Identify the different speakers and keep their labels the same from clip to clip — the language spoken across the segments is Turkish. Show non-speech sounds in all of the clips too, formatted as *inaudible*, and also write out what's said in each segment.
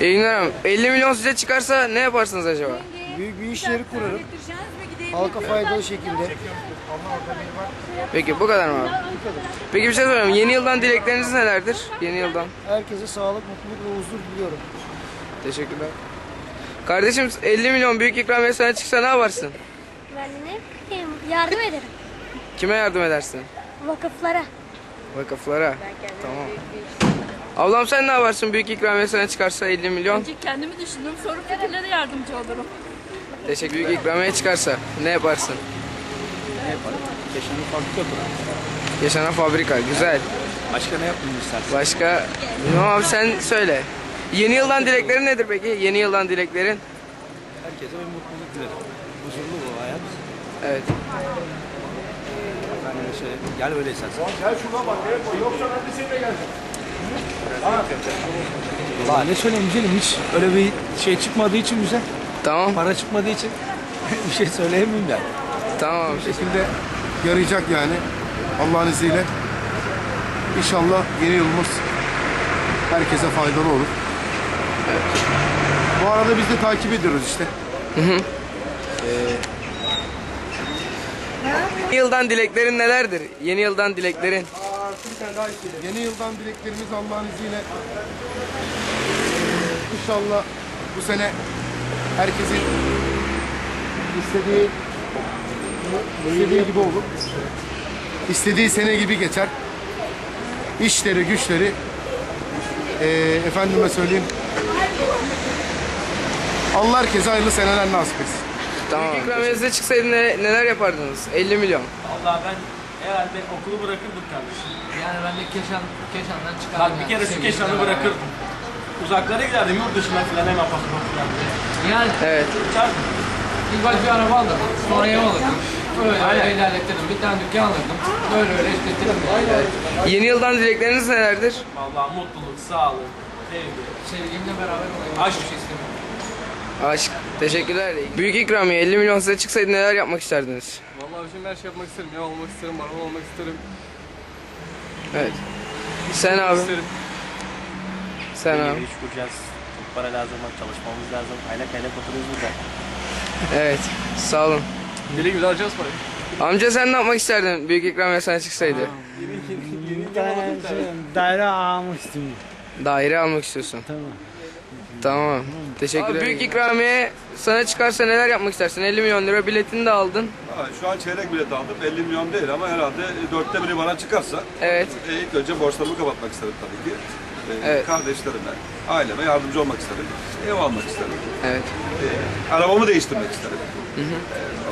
Speaker 1: Hanım. 50 milyon size çıkarsa ne yaparsınız acaba?
Speaker 2: Büyük bir işleri kurarım. Halka faydalı şekilde.
Speaker 1: Peki bu kadar mı abi? Peki bir şey sorayım. Yeni yıldan dilekleriniz nelerdir? Yeni yıldan.
Speaker 2: Herkese sağlık, mutluluk ve huzur diliyorum.
Speaker 1: Teşekkürler. Kardeşim 50 milyon büyük ikramiye sana çıksa ne yaparsın?
Speaker 3: Ben ne bileyim yardım ederim.
Speaker 1: Kime yardım edersin?
Speaker 3: Vakıflara.
Speaker 1: Vakıflara. Tamam. Ablam sen ne yaparsın büyük ikramiye sana çıkarsa 50 milyon?
Speaker 4: Önce kendimi düşündüm, sonra fikirlere yardımcı olurum.
Speaker 1: Teşekkür Büyük ikramiye çıkarsa ne yaparsın?
Speaker 5: Yaşanın fabrika kurar.
Speaker 1: Yaşanan fabrika. Güzel.
Speaker 5: Başka ne yapmamı istersin?
Speaker 1: Başka? Bilmem abi sen söyle. Yeni yıldan dileklerin nedir peki? Yeni yıldan dileklerin?
Speaker 5: Herkese bir mutluluk dilerim. Huzurlu bu hayat.
Speaker 1: Evet.
Speaker 5: Ben de şey, gel böyle istersen. Valla ne söyleyeyim güzelim hiç öyle bir şey çıkmadığı için bize,
Speaker 1: Tamam.
Speaker 5: para çıkmadığı için *laughs* bir şey söyleyemeyim ben.
Speaker 1: Tamam abi.
Speaker 6: şekilde yarayacak yani Allah'ın izniyle. İnşallah yeni yılımız herkese faydalı olur. Bu arada biz de takip ediyoruz işte.
Speaker 1: Yeni yıldan dileklerin nelerdir? Yeni yıldan dileklerin.
Speaker 6: Yeni yıldan dileklerimiz Allah'ın izniyle İnşallah bu sene herkesin istediği istediği gibi olur. İstediği sene gibi geçer. İşleri, güçleri eee efendime söyleyeyim Allah herkese hayırlı seneler nasip etsin.
Speaker 1: Tamam. Büyük ikramiye size çıksaydı ne- neler yapardınız? 50 milyon.
Speaker 7: Vallahi ben herhalde okulu bırakırdım kardeşim.
Speaker 8: Yani ben de Keşan, Keşan'dan
Speaker 7: Bak
Speaker 8: çıkardım.
Speaker 7: bir kere şu Keşan'ı bırakırdım. Uzaklara giderdim yurt dışına falan hemen pasaport falan.
Speaker 8: Yani
Speaker 1: Evet.
Speaker 7: Uçardım.
Speaker 8: ilk baş bir araba aldım. Sonra ev alırdım. Böyle öyle ilerlettirdim. Bir tane dükkan alırdım. Böyle öyle işlettirdim.
Speaker 1: Yeni yıldan dilekleriniz nelerdir?
Speaker 7: Vallahi mutluluk, sağlık, sevgi.
Speaker 8: Sevgilimle beraber olayım.
Speaker 7: Aşk.
Speaker 8: Bir şey istemiyorum.
Speaker 1: Aşk. Teşekkürler. Büyük ikramiye 50 milyon size çıksaydı neler yapmak isterdiniz?
Speaker 9: Şimdi her şey yapmak isterim. Ya olmak isterim, araba olmak isterim.
Speaker 1: Evet. Sen abi.
Speaker 9: isterim.
Speaker 1: Sen abi.
Speaker 7: iş kuracağız. Çok para lazım, çalışmamız lazım. Aylak aylak oturuyoruz burada.
Speaker 1: Evet. Sağ olun.
Speaker 9: Deli gibi de harcayacağız parayı.
Speaker 1: Amca sen ne yapmak isterdin büyük ikramiye sana çıksaydı?
Speaker 2: Daire almıştım.
Speaker 1: Daire almak istiyorsun. Tamam. Tamam. Teşekkürler. büyük ikramiye sana çıkarsa neler yapmak istersin? 50 milyon lira biletini de aldın.
Speaker 10: Ha, Şu an çeyrek bilet aldım. 50 milyon değil ama herhalde dörtte biri bana çıkarsa
Speaker 1: Evet.
Speaker 10: e, ilk önce borçlarımı kapatmak isterim tabii ki. E,
Speaker 1: Evet.
Speaker 10: Kardeşlerime, aileme yardımcı olmak isterim. Ev almak isterim.
Speaker 1: Evet.
Speaker 10: E, arabamı değiştirmek isterim. E,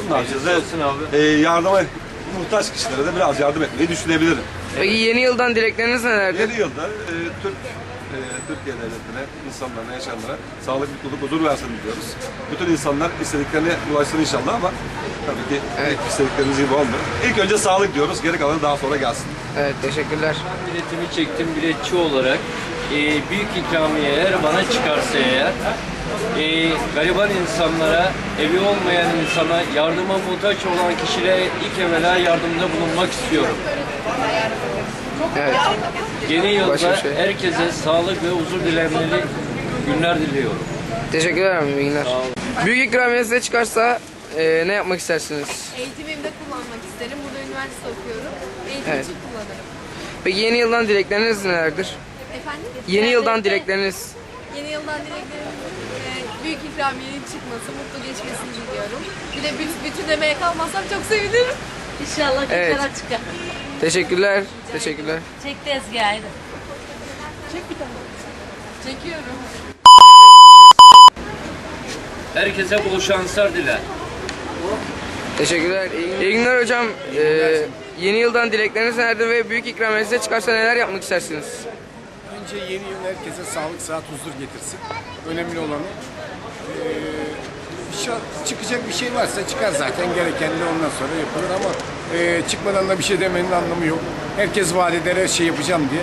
Speaker 10: ondan sonra e, yardıma muhtaç kişilere de biraz yardım etmeyi düşünebilirim.
Speaker 1: Peki yeni yıldan dilekleriniz nelerdir?
Speaker 10: Yeni yılda e, Türk e, Türkiye devletine, insanlarına, yaşayanlara sağlık, mutluluk, huzur versin diliyoruz. Bütün insanlar istediklerine ulaşsın inşallah ama tabii ki
Speaker 1: Evet.
Speaker 10: istedikleriniz gibi olmuyor. İlk önce sağlık diyoruz, geri kalanı daha sonra gelsin.
Speaker 1: Evet teşekkürler.
Speaker 11: Biletimi çektim biletçi olarak. Ee, büyük ikramiye eğer bana çıkarsa eğer ee, gariban insanlara, evi olmayan insana, yardıma muhtaç olan kişilere ilk evvela yardımda bulunmak istiyorum.
Speaker 1: Evet.
Speaker 11: Yeni
Speaker 1: Başka
Speaker 11: yılda
Speaker 1: bir şey.
Speaker 11: herkese sağlık ve huzur dilemeli günler diliyorum.
Speaker 1: Teşekkürler abi. iyi günler. Büyük ikramiye size çıkarsa e, ne yapmak istersiniz?
Speaker 4: Eğitimimde kullanmak isterim. Burada üniversite okuyorum. Eğitim
Speaker 1: Evet.
Speaker 4: için kullanırım.
Speaker 1: Peki yeni yıldan dilekleriniz nelerdir?
Speaker 4: Efendim?
Speaker 1: Yeni yıldan dilekleriniz.
Speaker 4: Yeni yıldan dileklerim e, büyük ikramiyenin çıkması, mutlu geçmesini diliyorum. Bir de büt- bütün emeğe kalmazsam çok sevinirim.
Speaker 3: İnşallah
Speaker 1: Evet.
Speaker 3: geçer çıkar.
Speaker 1: Teşekkürler. Teşekkürler.
Speaker 3: Çek tezgahı.
Speaker 4: Çek bir tane. Çekiyorum.
Speaker 11: Herkese bol şanslar diler.
Speaker 1: Teşekkürler. İyi, iyi günler hocam. Ee, yeni yıldan dilekleriniz nelerdir ve büyük ikramiye size çıkarsa neler yapmak istersiniz?
Speaker 6: Önce yeni yıl herkese sağlık, sıhhat, huzur getirsin. Önemli olanı. Ee, çıkacak bir şey varsa çıkar zaten. Gerekenli ondan sonra yapılır ama e, çıkmadan da bir şey demenin anlamı yok. Herkes vaat eder her şey yapacağım diye.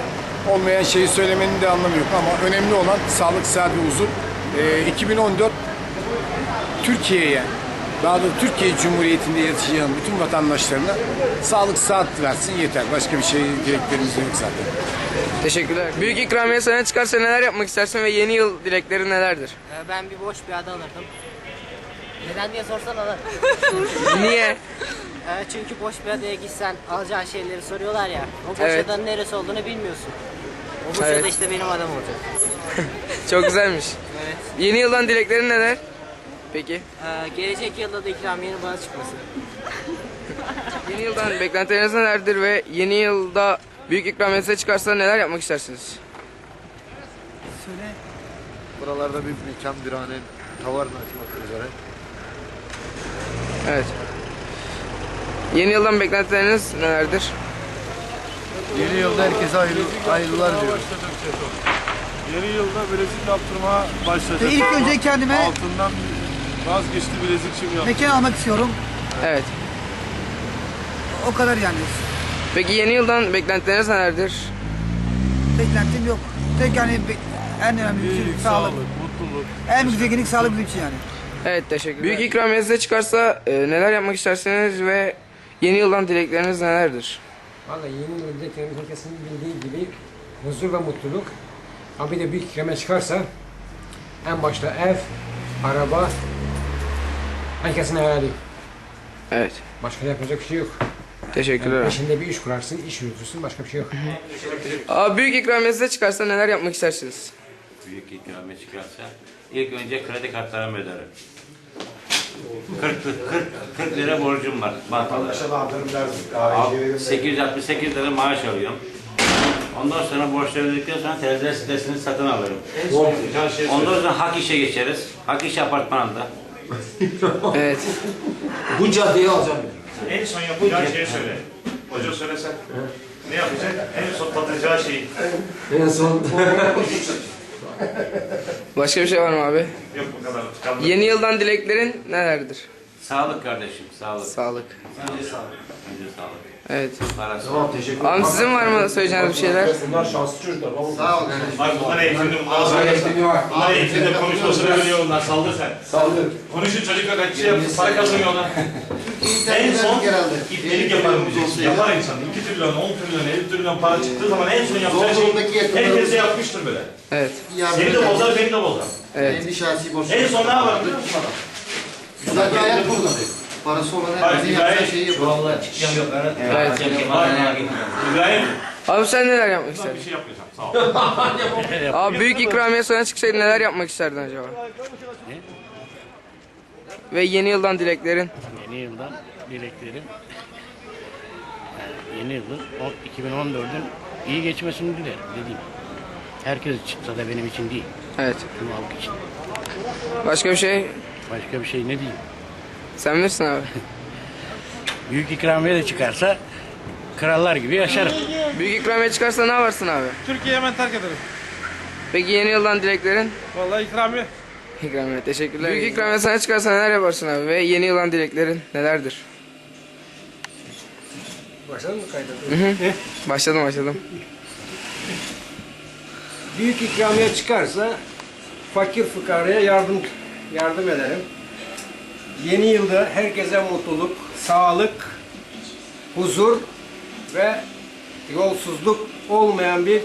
Speaker 6: Olmayan şeyi söylemenin de anlamı yok ama önemli olan sağlık, sıhhat ve huzur. Ee, 2014 Türkiye'ye daha da Türkiye Cumhuriyeti'nde yaşayan bütün vatandaşlarına sağlık saat versin yeter. Başka bir şey dileklerimiz yok zaten.
Speaker 1: Teşekkürler. Büyük ikramiye sana çıkarsa neler yapmak istersin ve yeni yıl dileklerin nelerdir?
Speaker 12: Ee, Ben bir boş bir ada alırdım. Neden diye sorsan alır. *laughs*
Speaker 1: Niye?
Speaker 12: Ee, çünkü boş bir adaya gitsen alacağın şeyleri soruyorlar ya. O boş
Speaker 1: Evet.
Speaker 12: adanın neresi olduğunu bilmiyorsun. O boş
Speaker 1: Evet.
Speaker 12: ada işte benim adam olacak. *laughs*
Speaker 1: Çok güzelmiş.
Speaker 12: Evet.
Speaker 1: Yeni yıldan dileklerin neler? Peki.
Speaker 12: Ee, gelecek yılda da ikramiyenin bana çıkması. *laughs*
Speaker 1: Yeni yıldan beklentileriniz nelerdir ve yeni yılda büyük ikramiye size çıkarsa neler yapmak istersiniz?
Speaker 2: Buralarda bir mekan, bir hane, tavarna açmak üzere.
Speaker 1: Evet. Yeni yıldan beklentileriniz nelerdir?
Speaker 2: Yeni yılda herkese hayırlı, hayırlılar diyorum.
Speaker 9: Yeni yılda bilezik yaptırmaya başlayacağım.
Speaker 13: İlk önce kendime
Speaker 9: Altından vazgeçti bilezik şimdi yaptım.
Speaker 13: mekan almak istiyorum.
Speaker 1: Evet.
Speaker 13: O kadar yani.
Speaker 1: Peki yeni yıldan beklentileriniz nelerdir?
Speaker 13: Beklentim yok. Tek yani be- en önemli şey
Speaker 9: İyilik,
Speaker 13: sağlık.
Speaker 9: sağlık, mutluluk.
Speaker 13: En zenginlik sağlık bizim için yani.
Speaker 1: Evet teşekkürler. Büyük ikramiye size çıkarsa e, neler yapmak istersiniz ve yeni yıldan dilekleriniz nelerdir?
Speaker 14: Vallahi yeni yılda herkesin bildiği gibi huzur ve mutluluk. Ama bir de bir ikrame çıkarsa en başta ev, araba, herkesin hayali.
Speaker 1: Evet.
Speaker 14: Başka yapacak bir şey yok.
Speaker 1: Teşekkürler.
Speaker 14: Yani peşinde bir iş kurarsın, iş yürütürsün, başka bir şey yok.
Speaker 1: Abi büyük ikramiye size çıkarsa neler yapmak istersiniz?
Speaker 11: Büyük ikramiye çıkarsa ilk önce kredi kartlarımı öderim. 40, 40, 40 lira borcum var bankada. 868 lira maaş alıyorum. Ondan sonra borçları ödedikten sonra televizyon sitesini satın alırım. Ondan sonra hak işe geçeriz. Hak iş apartmanında. *laughs*
Speaker 1: Evet.
Speaker 14: Bu caddeyi alacağım.
Speaker 15: En son yapacağı şeyi söyle. Hoca söylesen. Ne yapacak? En son tadacağı şeyi.
Speaker 14: En son *laughs*
Speaker 1: Başka bir şey var mı abi?
Speaker 15: Yok bu kadar. Kaldı.
Speaker 1: Yeni yıldan dileklerin nelerdir?
Speaker 11: Sağlık kardeşim, sağlık.
Speaker 1: Sağlık.
Speaker 11: Önce sağlık. Önce sağlık.
Speaker 1: Evet.
Speaker 11: Parası.
Speaker 1: Abi sizin var mı söyleyeceğiniz bir şeyler?
Speaker 14: Bunlar şanslı çocuklar.
Speaker 2: Sağ ol.
Speaker 15: Bak bunlar eğitimli. Bunlar, bunlar eğitimde konuşmasını biliyor bunlar. Saldır sen.
Speaker 14: Saldır.
Speaker 15: Konuşun çocuklar kaç şey yapsın. Para kazanıyorlar. *laughs* en son ipnelik yaparım diyeceksin. Yapar insan. 2 trilyon, 10 trilyon, 50 trilyon para çıktığı zaman en son yapacağı şey herkese yapmıştır böyle.
Speaker 1: Evet.
Speaker 15: Seni de bozar, beni de bozar.
Speaker 1: Evet.
Speaker 2: Kendi şahsi borcu.
Speaker 15: En son ne yapar biliyor musun adam?
Speaker 2: Güzel bir hayat kurdu. Parası olan herkesin yapacağı şeyi yapıyor.
Speaker 11: Vallahi çıkacağım yok.
Speaker 1: Evet.
Speaker 15: İbrahim,
Speaker 1: Abi sen neler yapmak
Speaker 15: bir
Speaker 1: isterdin?
Speaker 15: şey yapmayacağım. Sağ ol. *laughs*
Speaker 1: Abi büyük ikramiye sana çıksaydı neler yapmak isterdin acaba? Ve yeni yıldan dileklerin?
Speaker 16: Yeni yıldan dileklerim yani yeni yılın o- 2014'ün iyi geçmesini dilerim dediğim. Herkes çıksa da benim için değil.
Speaker 1: Evet.
Speaker 16: Tüm halk için.
Speaker 1: Başka bir şey?
Speaker 16: Başka bir şey ne diyeyim?
Speaker 1: Sen bilirsin abi. *laughs*
Speaker 16: Büyük ikramiye de çıkarsa krallar gibi yaşarım.
Speaker 1: Büyük ikramiye çıkarsa ne yaparsın abi?
Speaker 9: Türkiye'yi hemen terk ederim.
Speaker 1: Peki yeni yıldan dileklerin?
Speaker 9: Vallahi ikramiye.
Speaker 1: İkramiye teşekkürler. Büyük ikramiye sana çıkarsa neler yaparsın abi? Ve yeni yıldan dileklerin nelerdir?
Speaker 14: Başladın mı kayda?
Speaker 1: Hı. Başladım başladım.
Speaker 14: Büyük ikramiye çıkarsa fakir fukaraya yardım yardım ederim. Yeni yılda herkese mutluluk, sağlık, huzur ve yolsuzluk olmayan bir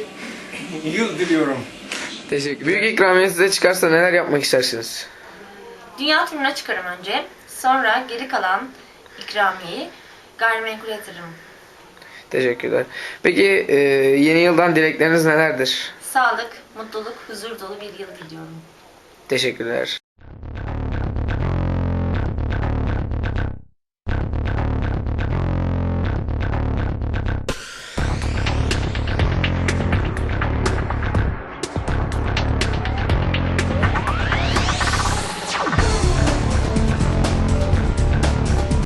Speaker 14: yıl diliyorum.
Speaker 1: Teşekkür. Büyük ikramiye size çıkarsa neler yapmak istersiniz?
Speaker 17: Dünya turuna çıkarım önce. Sonra geri kalan ikramiyeyi gayrimenkule yatırırım.
Speaker 1: Teşekkürler. Peki e, yeni yıldan dilekleriniz nelerdir?
Speaker 17: Sağlık, mutluluk, huzur dolu bir yıl diliyorum.
Speaker 1: Teşekkürler.